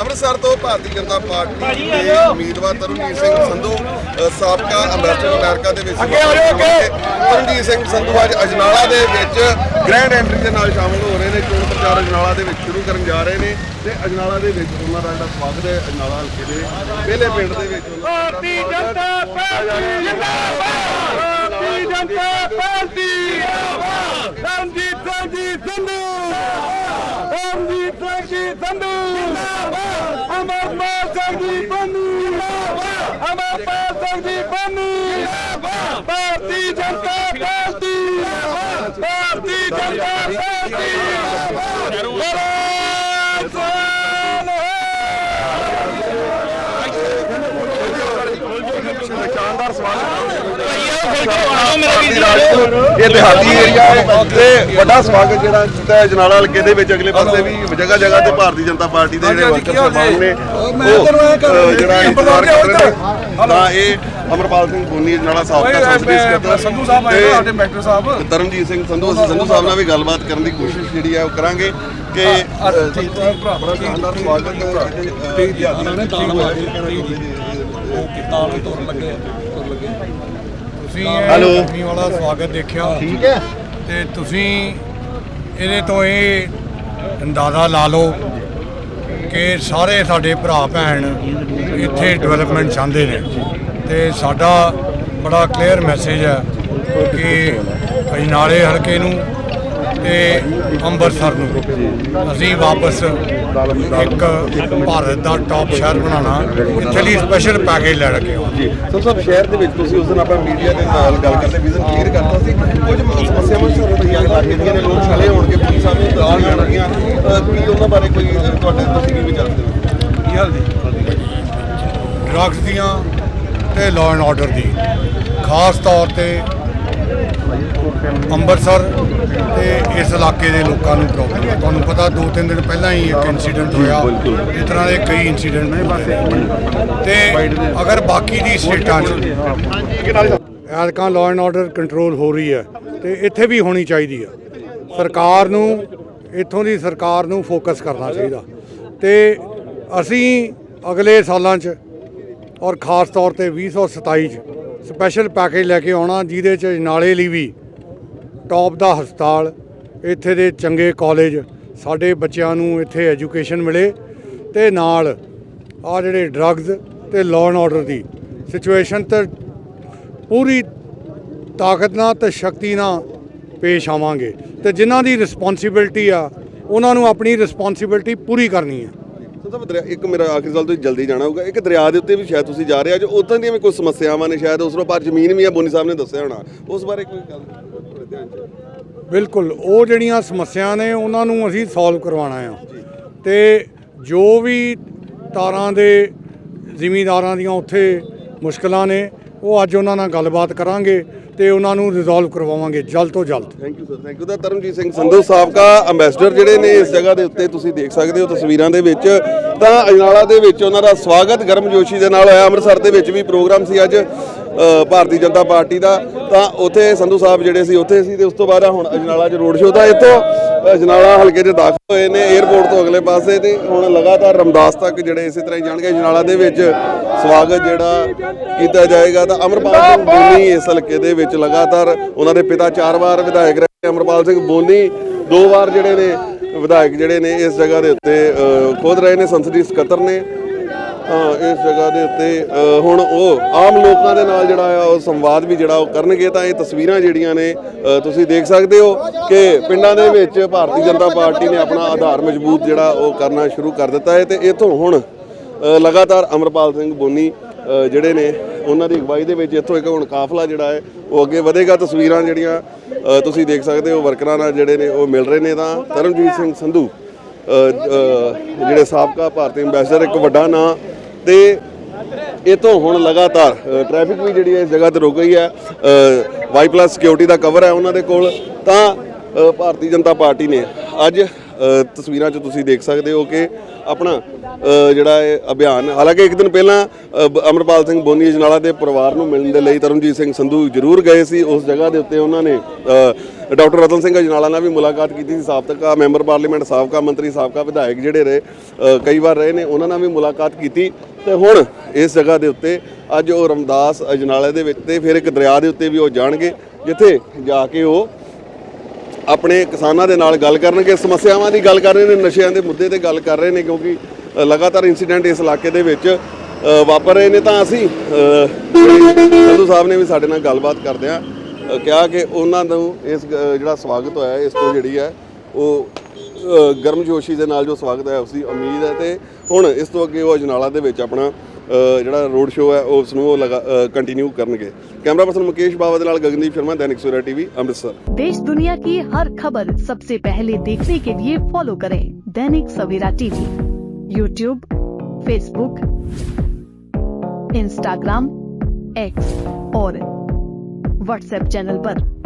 ਅੰਮ੍ਰਿਤਸਰ ਤੋਂ ਭਾਰਤੀ ਜਨਤਾ ਪਾਰਟੀ ਦੇ ਉਮੀਦਵਾਰ ਤਰਨਜੀਤ ਸਿੰਘ ਸੰਧੂ ਸਾਬਕਾ ਅੰਬੈਸਡਰ ਅਮਰੀਕਾ ਦੇ ਵਿੱਚ ਤਰਨਜੀਤ ਸਿੰਘ ਸੰਧੂ ਅੱਜ ਅਜਨਾਲਾ ਦੇ ਵਿੱਚ ਗ੍ਰੈਂਡ ਐਂਟਰੀ ਦੇ ਨਾਲ ਸ਼ਾਮਲ ਹੋ ਰਹੇ ਨੇ। ਚੋਣ ਪ੍ਰਚਾਰ ਅਜਨਾਲਾ ਦੇ ਵਿੱਚ ਸ਼ੁਰੂ ਕਰਨ ਜਾ ਰਹੇ ਨੇ ਤੇ ਅਜਨਾਲਾ ਦੇ ਵਿੱਚ ਉਹਨਾਂ ਦਾ ਜਿਹੜਾ ਸਵਾਗਤ ਹੈ ਅਜਨਾਲਾ ਹਲਕੇ ਦੇ ਪਹਿਲੇ ਪਿੰਡ ਦੇ ਵਿੱਚ ਭਾਰਤੀ ਜਨਤਾ ਪਾਰਟੀ ਜਿੰਦਾਬਾਦ। ਭਾਰਤੀ ਜਨਤਾ ਪਾਰਟੀ ਜਿੰਦਾਬਾਦ। ਰਣਜੀਤ ਸਿੰਘ ਸੰਧੂ। ਰਣਜੀਤ ਸਿੰਘ ਸੰਧੂ। ਜਿੰਦਾਬਾਦ ਅਮਰਪਾਲ ਸਿੰਘ ਜੀ ਪੰਨੂ ਅਮਰਪਾਲ ਸਿੰਘ ਪੰਨੂ ਜਿੰਦਾਬਾਦ ਭਾਰਤੀ ਜਨਤਾ ਪਾਰਟੀ ਭਾਰਤੀ। ਜਨਤਾ ਪਾਰਟੀ ਜਿੰਦਾਬਾਦ ਸ਼ਾਨਦਾਰ ਸਵਾਗਤ ਇਹ ਦਿਹਾਤੀ ਏਰੀਆ ਹੈ ਤੇ ਵੱਡਾ ਸਵਾਗਤ ਜਿਹੜਾ ਕੀਤਾ ਹੈ ਜਨਾਲਾ ਹਲਕੇ ਦੇ ਵਿੱਚ ਅਗਲੇ ਪਾਸੇ ਵੀ ਜਗ੍ਹਾ ਜਗ੍ਹਾ ਤੇ ਭਾਰਤੀ ਜਨਤਾ ਪਾਰਟੀ ਦੇ ਜਿਹੜੇ ਵਰਕਰ ਸਾਹਿਬਾਨ ਨੇ ਉਹ ਜਿਹੜਾ ਇੰਤਜ਼ਾਰ ਕਰ ਰਹੇ ਨੇ ਤਾਂ ਇਹ ਅਮਰਪਾਲ ਸਿੰਘ ਬੋਨੀ ਜਨਾਲਾ ਸਾਬਕਾ ਸੰਸਦੀ ਸਕੱਤਰ ਸੰਧੂ ਸਾਹਿਬ ਆਏ ਨੇ ਸਾਡੇ ਮੈਟਰ ਸਾਹਿਬ ਤੇ ਤਰਨਜੀਤ ਸਿੰਘ ਸੰਧੂ ਅਸੀਂ ਸੰਧੂ ਸਾਹਿਬ ਨਾਲ ਵੀ ਗੱਲਬਾਤ ਕਰਨ ਦੀ ਕੋਸ਼ਿਸ਼ ਜਿਹੜੀ ਹੈ ਉਹ ਕਰਾਂਗੇ ਕਿ ਬੜਾ ਸ਼ਾਨਦਾਰ ਸਵਾਗਤ ਤੇ ਦਿਹਾਤੀ ਨੇ ਤਾਂ ਤਾਲ ਤੁਰ ਲੱਗੇ ਤੁਰ ਲੱਗੇ ਤੁਸੀਂ ਹੈਲੋ। ਕੰਪਨੀ ਵਾਲਾ ਸਵਾਗਤ ਦੇਖਿਆ। ਠੀਕ ਹੈ। ਤੇ ਤੁਸੀਂ ਇਹਦੇ ਤੋਂ ਇਹ ਅੰਦਾਜ਼ਾ ਲਾ ਲਓ ਕਿ ਸਾਰੇ ਸਾਡੇ ਭਰਾ ਭੈਣ ਇੱਥੇ ਡਿਵੈਲਪਮੈਂਟ ਚਾਹੁੰਦੇ ਨੇ। ਤੇ ਸਾਡਾ ਬੜਾ ਕਲੀਅਰ ਮੈਸੇਜ ਹੈ ਕਿ ਅਜਨਾਲੇ ਹਲਕੇ ਨੂੰ ਤੇ ਅੰਮ੍ਰਿਤਸਰ ਨੂੰ। ਅਸੀਂ ਵਾਪਸ ਇੱਕ ਭਾਰਤ ਦਾ ਟੌਪ ਸ਼ਹਿਰ ਬਣਾਉਣਾ। ਇੱਥੇ ਲਈ ਸਪੈਸ਼ਲ ਪੈਕੇਜ ਲੈ ਕੇ ਆਉਣਾ। ਜੀ ਸੋ ਸਭ ਸ਼ਹਿਰ ਦੇ ਵਿੱਚ ਤੁਸੀਂ ਉਸ ਦਿਨ ਆਪਾਂ ਮੀਡੀਆ ਦੇ ਨਾਲ ਗੱਲ ਕਰਦੇ ਵਿਜ਼ਨ ਕਲੀਅਰ ਕਰਤਾ ਸੀ। ਕੁਝ ਸਮੱਸਿਆਵਾਂ ਸਰ ਰਹੀਆਂ ਇਲਾਕੇ ਦੀਆਂ ਨੇ ਲੋਕ ਛਲੇ ਹੋਣਗੇ ਪੁਲਿਸ ਸਾਹਮਣੇ ਦਾਲ ਜਾਣਗੀਆਂ। ਅਹ ਕੀ ਉਹਨਾਂ ਬਾਰੇ ਕੋਈ ਤੁਹਾਡੇ ਤੁਸੀਂ ਕੀ ਵਿਚਾਰਦੇ ਹੋ? ਕੀ ਹਾਲ ਜੀ? ਡਰੱਗਸ ਦੀਆਂ ਤੇ ਲਾਅ ਐਂਡ ਆਰਡਰ ਦੀ। ਖਾਸ ਤੌਰ ਤੇ ਅੰਮ੍ਰਿਤਸਰ ਤੇ ਇਸ ਇਲਾਕੇ ਦੇ ਲੋਕਾਂ ਨੂੰ ਪ੍ਰੋਬਲਮ ਹੈ। ਤੁਹਾਨੂੰ ਪਤਾ ਦੋ ਤਿੰਨ ਦਿਨ ਪਹਿਲਾਂ ਹੀ ਇੱਕ ਇਨਸੀਡੈਂਟ ਹੋਇਆ। ਇਸ ਤਰ੍ਹਾਂ ਦੇ ਕਈ ਇਨਸੀਡੈਂਟ ਨੇ। ਤੇ ਅਗਰ ਬਾਕੀ ਦੀ ਸਟੇਟਾਂ 'ਚ ਐਲਕਾਂ ਲਾਅ ਐਂਡ ਆਰਡਰ ਕੰਟਰੋਲ ਹੋ ਰਹੀ ਹੈ ਤੇ ਇੱਥੇ ਵੀ ਹੋਣੀ ਚਾਹੀਦੀ ਹੈ। ਸਰਕਾਰ ਨੂੰ ਇੱਥੋਂ ਦੀ ਸਰਕਾਰ ਨੂੰ ਫੋਕਸ ਕਰਨਾ ਚਾਹੀਦਾ। ਤੇ ਅਸੀਂ ਅਗਲੇ ਸਾਲਾਂ 'ਚ ਔਰ ਖਾਸ ਤੌਰ ਤੇ 2027 'ਚ ਸਪੈਸ਼ਲ ਪੈਕੇਜ ਲੈ ਕੇ ਆਉਣਾ ਜਿਹਦੇ 'ਚ ਨਾਲੇ ਲਈ ਵੀ ਟੌਪ ਦਾ ਹਸਪਤਾਲ, ਇੱਥੇ ਦੇ ਚੰਗੇ ਕਾਲਜ ਸਾਡੇ ਬੱਚਿਆਂ ਨੂੰ ਇੱਥੇ ਐਜੂਕੇਸ਼ਨ ਮਿਲੇ ਤੇ ਨਾਲ ਆ ਜਿਹੜੇ ਡਰੱਗਸ ਤੇ ਲਾਅ ਐਂਡ ਆਰਡਰ ਦੀ ਸਿਚੁਏਸ਼ਨ ਤੇ ਪੂਰੀ ਤਾਕਤ ਨਾਲ ਤੇ ਸ਼ਕਤੀ ਨਾਲ ਪੇਸ਼ ਆਵਾਂਗੇ। ਤੇ ਜਿਨ੍ਹਾਂ ਦੀ ਰਿਸਪੌਂਸਿਬਿਲਟੀ ਆ, ਉਹਨਾਂ ਨੂੰ ਆਪਣੀ ਰਿਸਪੌਂਸਿਬਿਲਟੀ ਪੂਰੀ ਕਰਨੀ ਹੈ ਸਭ ਦਰਿਆ, ਇੱਕ ਮੇਰਾ ਆਖਰੀ ਸਵਾਲ ਤੁਸੀਂ ਜਲਦੀ ਜਾਣਾ ਹੋਊਗਾ। ਇੱਕ ਦਰਿਆ ਦੇ ਉੱਤੇ ਵੀ ਸ਼ਾਇਦ ਤੁਸੀਂ ਜਾ ਰਹੇ ਹੋ ਜੋ ਉਦੋਂ ਦੀਆਂ ਵੀ ਕੋਈ ਸਮੱਸਿਆਵਾਂ ਨੇ, ਸ਼ਾਇਦ ਉਸ ਤੋਂ ਪਰ ਜ਼ਮੀਨ ਵੀ ਆ, ਬੋਨੀ ਸਾਹਿਬ ਨੇ ਦੱਸਿਆ ਹੋਣਾ। ਉਸ ਬਾਰੇ ਕੋਈ ਗੱਲ ਤੁਹਾਡੇ ਧਿਆਨ 'ਚ ਬਿਲਕੁਲ ਉਹ ਜਿਹੜੀਆਂ ਸਮੱਸਿਆ ਨੇ ਉਹਨਾਂ ਨੂੰ ਅਸੀਂ ਸੋਲਵ ਕਰਵਾਉਣਾ ਆ। ਤੇ ਜੋ ਵੀ ਤਾਰਾਂ ਦੇ ਜ਼ਿਮੀਂਦਾਰਾਂ ਦੀਆਂ ਉੱਥੇ ਮੁਸ਼ਕਲਾਂ ਨੇ ਉਹ ਅੱਜ ਉਹਨਾਂ ਨਾਲ ਗੱਲਬਾਤ ਕਰਾਂਗੇ ਤੇ ਉਹਨਾਂ ਨੂੰ ਰਿਜ਼ੋਲਵ ਕਰਵਾਵਾਂਗੇ ਜਲਦ ਤੋਂ ਜਲਦ। Thank you sir thank you ਦਾ ਤਰਨਜੀਤ ਸਿੰਘ ਸੰਧੂ ਸਾਬਕਾ ਅੰਬੈਸਡਰ ਜਿਹੜੇ ਨੇ ਇਸ ਜਗ੍ਹਾ ਦੇ ਉੱਤੇ ਤੁਸੀਂ ਦੇਖ ਸਕਦੇ ਹੋ ਤਸਵੀਰਾਂ ਦੇ ਵਿੱਚ। ਤਾਂ ਅਜਨਾਲਾ ਦੇ ਵਿੱਚ ਉਹਨਾਂ ਦਾ ਸਵਾਗਤ ਗਰਮਜੋਸ਼ੀ ਦੇ ਨਾਲ ਹੋਇਆ। ਅੰਮ੍ਰਿਤਸਰ ਦੇ ਵਿੱਚ ਵੀ ਪ੍ਰੋਗਰਾਮ ਸੀ ਅੱਜ। ਭਾਰਤੀ ਜਨਤਾ ਪਾਰਟੀ ਦਾ ਤਾਂ ਉੱਥੇ ਸੰਧੂ ਸਾਹਿਬ ਜਿਹੜੇ ਸੀ ਉੱਥੇ ਸੀ ਤੇ ਉਸ ਤੋਂ ਬਾਅਦ ਹੁਣ ਅਜਨਾਲਾ 'ਚ ਰੋਡ ਸ਼ੋਅ ਤਾਂ ਇੱਥੋਂ ਅਜਨਾਲਾ ਹਲਕੇ 'ਚ ਦਾਖਲ ਹੋਏ ਨੇ 에ਅਰਪੋਰਟ ਤੋਂ ਅਗਲੇ ਪਾਸੇ ਤੇ ਹੁਣ ਲਗਾਤਾਰ ਰਮਦਾਸ ਤੱਕ ਜਿਹੜੇ ਇਸੇ ਤਰ੍ਹਾਂ ਹੀ ਜਾਣਗੇ। ਅਜਨਾਲਾ ਦੇ ਵਿੱਚ ਸਵਾਗਤ ਜਿਹੜਾ ਕੀਤਾ ਜਾਏਗਾ ਤਾਂ ਅਮਰਪਾਲ ਸਿੰਘ ਬੋਨੀ ਇਸ ਹਲਕੇ ਦੇ ਵਿੱਚ ਲਗਾਤਾਰ ਉਹਨਾਂ ਦੇ ਪਿਤਾ ਚਾਰ ਵਾਰ ਵਿਧਾਇਕ ਰਹੇ ਅਮਰਪਾਲ ਸਿੰਘ ਬੋਨੀ ਦੋ ਵਾਰ ਜਿਹੜੇ ਨੇ ਵਿਧਾਇਕ ਜਿਹੜੇ ਨੇ ਇਸ ਜਗ੍ਹਾ ਦੇ ਉੱਤੇ ਅ, ਰਹੇ ਨੇ ਸੰਸਦੀ ਸਕੱਤਰ ਨੇ। ਇਸ ਜਗ੍ਹਾ ਦੇ ਉੱਤੇ ਹੁਣ ਉਹ ਆਮ ਲੋਕਾਂ ਦੇ ਨਾਲ ਜਿਹੜਾ ਆ, ਉਹ ਸੰਵਾਦ ਵੀ ਜਿਹੜਾ ਉਹ ਕਰਨਗੇ ਤਾਂ ਇਹ ਤਸਵੀਰਾਂ ਜਿਹੜੀਆਂ ਨੇ ਤੁਸੀਂ ਦੇਖ ਸਕਦੇ ਹੋ ਕਿ ਪਿੰਡਾਂ ਦੇ ਵਿੱਚ ਭਾਰਤੀ ਜਨਤਾ ਪਾਰਟੀ ਨੇ ਆਪਣਾ ਆਧਾਰ ਮਜ਼ਬੂਤ ਜਿਹੜਾ ਉਹ ਕਰਨਾ ਸ਼ੁਰੂ ਕਰ ਦਿੱਤਾ ਹੈ ਤੇ ਇਥੋਂ ਹੁਣ ਲਗਾਤਾਰ ਅਮਰਪਾਲ ਸਿੰਘ ਬੋਨੀ ਜਿਹੜੇ ਨੇ, ਉਹਨਾਂ ਦੀ ਅਗਵਾਈ ਦੇ ਵਿੱਚ ਇੱਥੋਂ ਇੱਕ ਹੁਣ ਕਾਫਲਾ ਜਿਹੜਾ ਹੈ, ਉਹ ਅੱਗੇ ਵਧੇਗਾ। ਤਸਵੀਰਾਂ ਜਿਹੜੀਆਂ ਤੁਸੀਂ ਦੇਖ ਸਕਦੇ ਹੋ, ਵਰਕਰਾਂ ਨਾਲ ਜਿਹੜੇ ਨੇ, ਉਹ ਮਿਲ ਰਹੇ ਨੇ ਤਾਂ ਤਰਨਜੀਤ ਸਿੰਘ ਸੰਧੂ ਜਿਹੜੇ ਸਾਬਕਾ ਭਾਰਤੀ ਐਮਬੈਸਡਰ ਇੱਕ ਵੱਡਾ ਨਾਂ ਤੇ ਇਤੋਂ ਹੁਣ ਲਗਾਤਾਰ ਟ੍ਰੈਫਿਕ ਵੀ ਜਿਹੜੀ ਹੈ ਇਸ ਜਗ੍ਹਾ ਤੇ ਰੁਕ ਗਈ ਹੈ। ਵਾਈ ਪਲੱਸ ਸਿਕਿਉਰਿਟੀ ਦਾ ਕਵਰ ਹੈ ਉਹਨਾਂ ਦੇ ਕੋਲ। ਤਾਂ ਭਾਰਤੀ ਜਨਤਾ ਪਾਰਟੀ ਨੇ ਅੱਜ ਤਸਵੀਰਾਂ 'ਚ ਤੁਸੀਂ ਦੇਖ ਸਕਦੇ ਹੋ ਕਿ ਆਪਣਾ ਜਿਹੜਾ ਇਹ ਅਭਿਆਨ, ਹਾਲਾਂਕਿ ਇੱਕ ਦਿਨ ਪਹਿਲਾਂ ਬ- ਅਮਰਪਾਲ ਸਿੰਘ ਬੋਨੀ ਅਜਨਾਲਾ ਦੇ ਪਰਿਵਾਰ ਨੂੰ ਮਿਲਣ ਦੇ ਲਈ ਤਰਨਜੀਤ ਸਿੰਘ ਸੰਧੂ ਜ਼ਰੂਰ ਗਏ ਸੀ। ਉਸ ਜਗ੍ਹਾ ਦੇ ਉੱਤੇ ਉਹਨਾਂ ਨੇ ਡਾਕਟਰ ਰਤਨ ਸਿੰਘ ਅਜਨਾਲਾ ਨਾਲ ਵੀ ਮੁਲਾਕਾਤ ਕੀਤੀ ਸੀ, ਸਾਬਕਾ ਮੈਂਬਰ ਪਾਰਲੀਮੈਂਟ, ਸਾਬਕਾ ਮੰਤਰੀ, ਸਾਬਕਾ ਵਿਧਾਇਕ ਜਿਹੜੇ ਰਹੇ ਕਈ ਵਾਰ ਰਹੇ ਨੇ, ਉਹਨਾਂ ਨਾਲ ਵੀ ਮੁਲਾਕਾਤ ਕੀਤੀ। ਤੇ ਹੁਣ ਇਸ ਜਗ੍ਹਾ ਦੇ ਉੱਤੇ ਅੱਜ ਉਹ ਰਮਦਾਸ ਅਜਨਾਲੇ ਦੇ ਵਿੱਚ ਤੇ ਫਿਰ ਇੱਕ ਦਰਿਆ ਦੇ ਉੱਤੇ ਵੀ ਉਹ ਜਾਣਗੇ, ਜਿੱਥੇ ਜਾ ਕੇ ਉਹ ਆਪਣੇ ਕਿਸਾਨਾਂ ਦੇ ਨਾਲ ਗੱਲ ਕਰਨਗੇ ਸਮੱਸਿਆਵਾਂ ਦੀ ਗੱਲ ਕਰ ਰਹੇ ਨੇ ਨਸ਼ਿਆਂ ਦੇ ਮੁੱਦੇ ਤੇ ਗੱਲ ਕਰ ਰਹੇ ਨੇ ਕਿਉਂਕਿ ਲਗਾਤਾਰ ਇਨਸੀਡੈਂਟ ਇਸ ਇਲਾਕੇ ਦੇ ਵਿੱਚ ਵਾਪਰ ਰਹੇ ਨੇ ਤਾਂ ਅਸੀਂ ਸੰਧੂ ਸਾਹਿਬ ਨੇ ਵੀ ਸਾਡੇ ਨਾਲ ਗੱਲਬਾਤ ਕਰਦੇ ਆ ਕਿਹਾ ਕਿ ਉਹਨਾਂ ਨੂੰ ਇਸ ਜਿਹੜਾ ਸਵਾਗਤ ਹੋਇਆ ਇਸ ਤੋਂ ਜਿਹੜੀ ਹੈ ਉਹ ਅ, ਗਰਮਜੋਸ਼ੀ ਦੇ ਨਾਲ ਜੋ ਸਵਾਗਤ ਹੈ ਉਸ ਦੀ ਉਮੀਦ ਹੈ ਤੇ ਹੁਣ ਇਸ ਤੋਂ ਅੱਗੇ ਉਹ ਅਜਨਾਲਾ ਦੇ ਵਿੱਚ ਆਪਣਾ ਜਿਹੜਾ ਰੋਡ ਸ਼ੋਅ ਹੈ ਉਸ ਨੂੰ ਉਹ ਕੰਟੀਨਿਊ ਕਰਨਗੇ ਕੈਮਰਾ ਪਰਸਨ ਮੁਕੇਸ਼ ਬਾਵਾ ਦੇ ਨਾਲ ਗਗਨਦੀਪ ਸ਼ਰਮਾ ਦੈਨਿਕ ਸਵੇਰਾ ਟੀਵੀ ਅੰਮ੍ਰਿਤਸਰ देश दुनिया की हर खबर सबसे पहले देखने के लिए फॉलो करें Dainik Savera TV YouTube Facebook Instagram X और व्हाट्सएप चैनल पर।